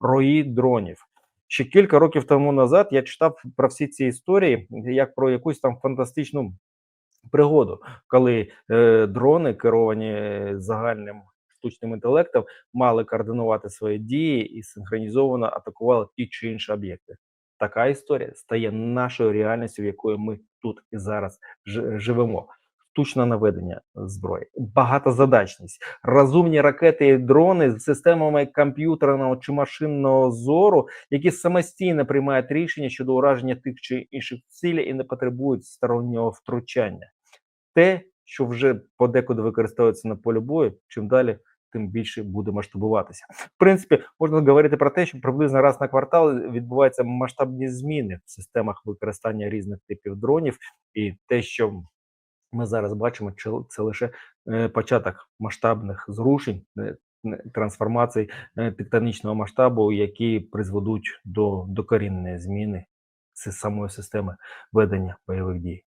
рої дронів. Ще кілька років тому назад я читав про всі ці історії як про якусь там фантастичну пригоду, коли е, дрони, керовані загальним штучним інтелектом, мали координувати свої дії і синхронізовано атакували ті чи інші об'єкти. Така історія стає нашою реальністю, в якої ми тут і зараз живемо. Штучне наведення зброї, багатозадачність, розумні ракети і дрони з системами комп'ютерного чи машинного зору, які самостійно приймають рішення щодо ураження тих чи інших цілей і не потребують стороннього втручання. Те, що вже подекуди використовується на полі бою, чим далі, тим більше буде масштабуватися. В принципі, можна говорити про те, що приблизно раз на квартал відбуваються масштабні зміни в системах використання різних типів дронів, і те, що ми зараз бачимо, що це лише е, початок масштабних зрушень, е, трансформацій е, тектонічного масштабу, які призведуть до докорінної зміни самої системи ведення бойових дій.